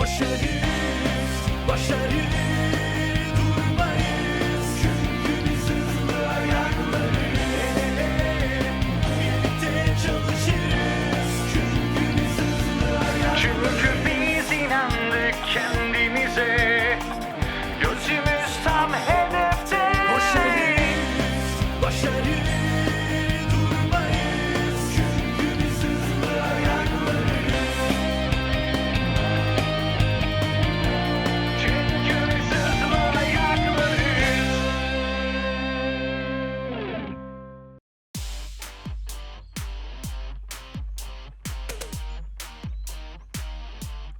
Başarıyız, başarıyız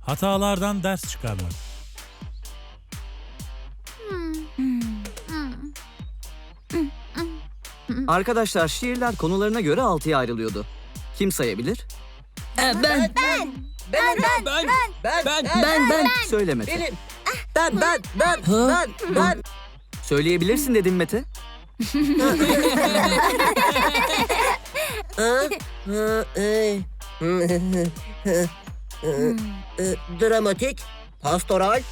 Hatalardan ders çıkarmak. Arkadaşlar şiirler konularına göre altıya ayrılıyordu. Kim sayabilir? Ben. Ben. Ben. Ben. Ben. Ben. Ben. Ben. Söyle Mete. Benim. Ben. Ben. Ben. Ben. Ben. Söyleyebilirsin dedim Mete. Ha? Ha, e. E, Dramatik, pastoral,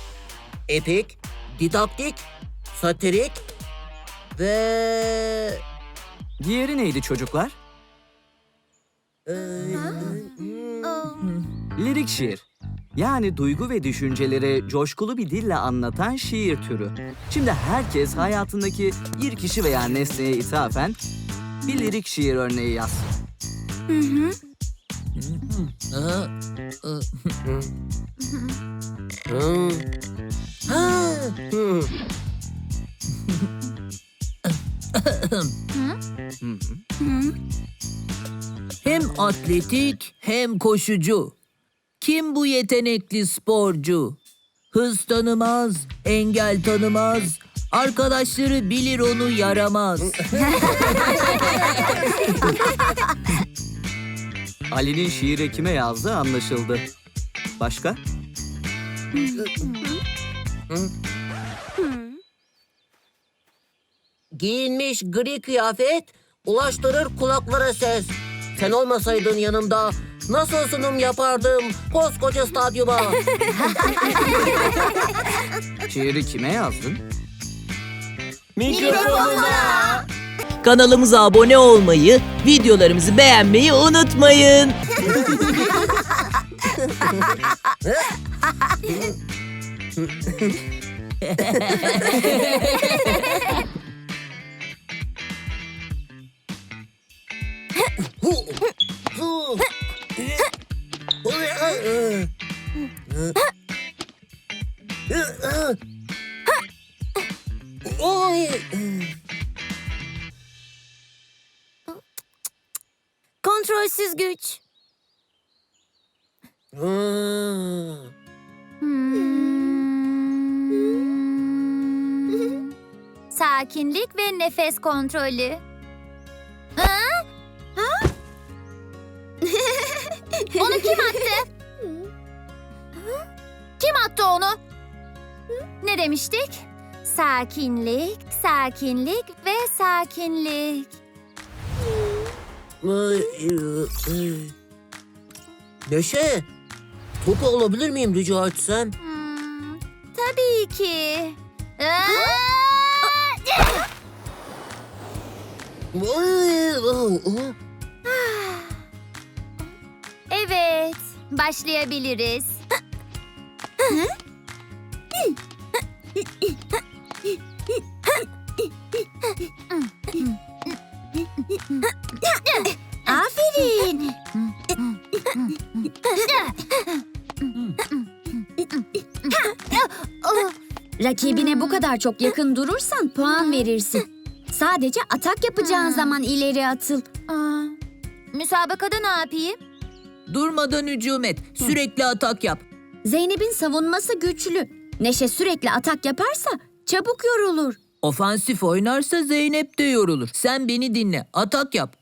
epik, didaktik, satirik ve... Diğeri neydi çocuklar? e, Lirik şiir. Yani duygu ve düşünceleri coşkulu bir dille anlatan şiir türü. Şimdi herkes hayatındaki bir kişi veya nesneye ithafen bir lirik şiir örneği yazsın. Hı. Hı. Hem atletik hem koşucu. Kim bu yetenekli sporcu? Hız tanımaz, engel tanımaz. Arkadaşları bilir onu yaramaz. Ali'nin şiiri kime yazdığı anlaşıldı. Başka? Giyinmiş gri kıyafet, ulaştırır kulaklara ses. Sen olmasaydın yanımda nasıl sunum yapardım koskoca stadyuma. Şiiri kime yazdın? Kanalımıza abone olmayı, videolarımızı beğenmeyi unutmayın. Sakinlik ve nefes kontrolü. Ha? onu kim attı? Kim attı onu? Ne demiştik? Sakinlik, sakinlik ve sakinlik. Neşe, top alabilir miyim rica etsem? Hmm, tabii ki. Aa! Evet, başlayabiliriz. Aferin. Rakibine bu kadar çok yakın durursan puan verirsin. Sadece atak yapacağın zaman ileri atıl. Aa, müsabakada ne yapayım? Durmadan hücum et, sürekli atak yap. Zeynep'in savunması güçlü. Neşe sürekli atak yaparsa çabuk yorulur. Ofansif oynarsa Zeynep de yorulur. Sen beni dinle, atak yap.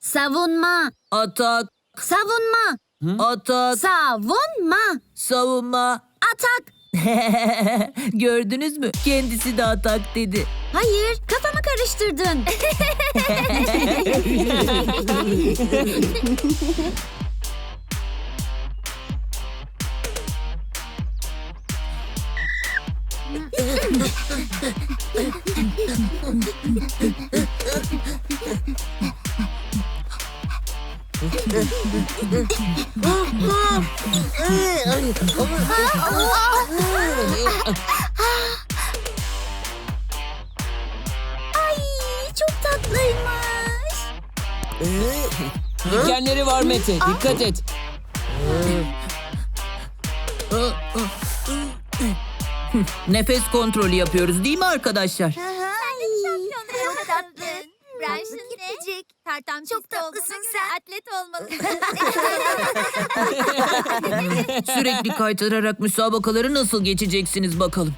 Savunma, Atak, savunma, atak, savunma, savunma. atak. Gördünüz mü? Kendisi de atak dedi. Hayır, kafamı karıştırdın. Ay çok tatlıymış. Dikenleri var Mete. Dikkat et. Nefes kontrolü yapıyoruz değil mi arkadaşlar? Sen de şampiyon çok tatlısın. Branşın gidecek. Tartam çok tatlısın sen. Atlet olmalısın. Sürekli kaytırarak müsabakaları nasıl geçeceksiniz bakalım.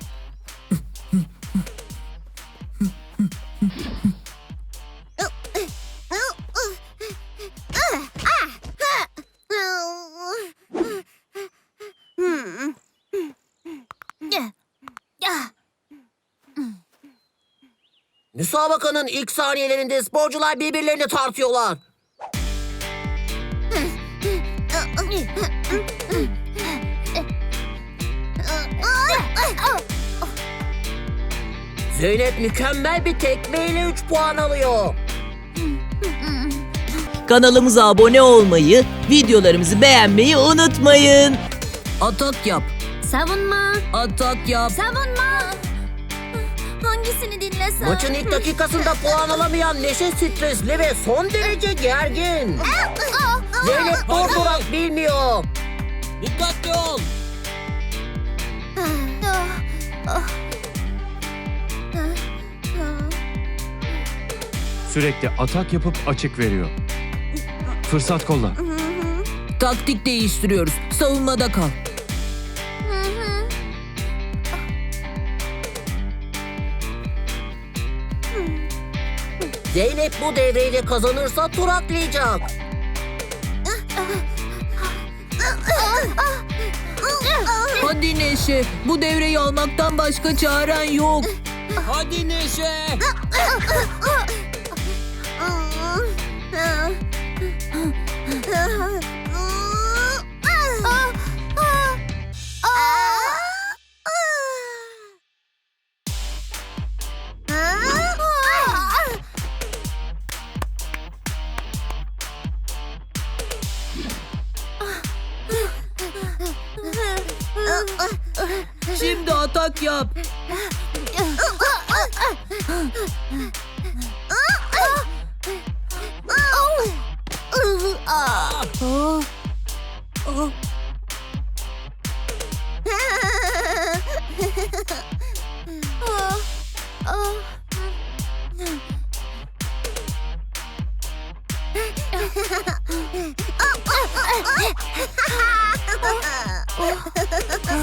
Müsabakanın ilk saniyelerinde sporcular birbirlerini tartıyorlar. Zeynep mükemmel bir tekmeyle 3 puan alıyor. Kanalımıza abone olmayı, videolarımızı beğenmeyi unutmayın. Atak yap. Savunma. Atak yap. Savunma. Hangisini dinlesem? Maçın ilk dakikasında puan alamayan Neşe stresli ve son derece gergin. Zeynep dur durak bilmiyor. Dikkatli ol. Sürekli atak yapıp açık veriyor. Fırsat kolla. Taktik değiştiriyoruz. Savunmada kal. Zeynep bu devreyi de kazanırsa tur atlayacak. Hadi Neşe. Bu devreyi almaktan başka çaren yok. Hadi Neşe.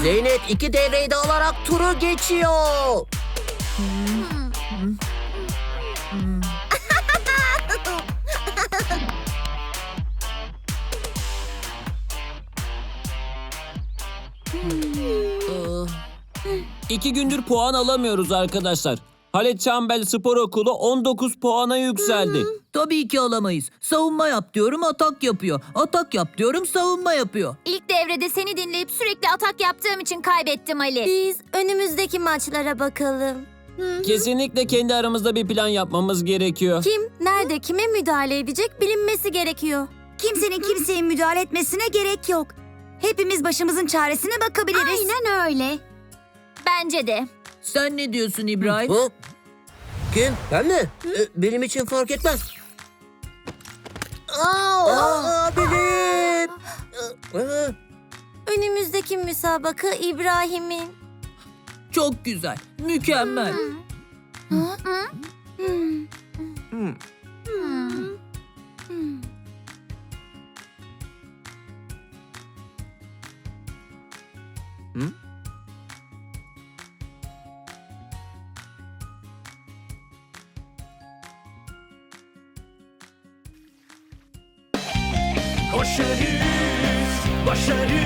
Zeynep iki devreyi de alarak turu geçiyor. İki gündür puan alamıyoruz arkadaşlar. Halit Çambel Spor Okulu 19 puana yükseldi. Tabii ki alamayız. Savunma yap diyorum atak yapıyor. Atak yap diyorum savunma yapıyor. İlk devrede seni dinleyip sürekli atak yaptığım için kaybettim Ali. Biz önümüzdeki maçlara bakalım. Kesinlikle kendi aramızda bir plan yapmamız gerekiyor. Kim, nerede, kime müdahale edecek bilinmesi gerekiyor. Kimsenin kimseye müdahale etmesine gerek yok. Hepimiz başımızın çaresine bakabiliriz. Aynen öyle. Bence de. Sen ne diyorsun İbrahim? Hı? Kim? Ben mi? E, benim için fark etmez. Aa, benim. Ee, Önümüzdeki müsabaka İbrahim'in. Çok güzel. Mükemmel. Koşarız, başarı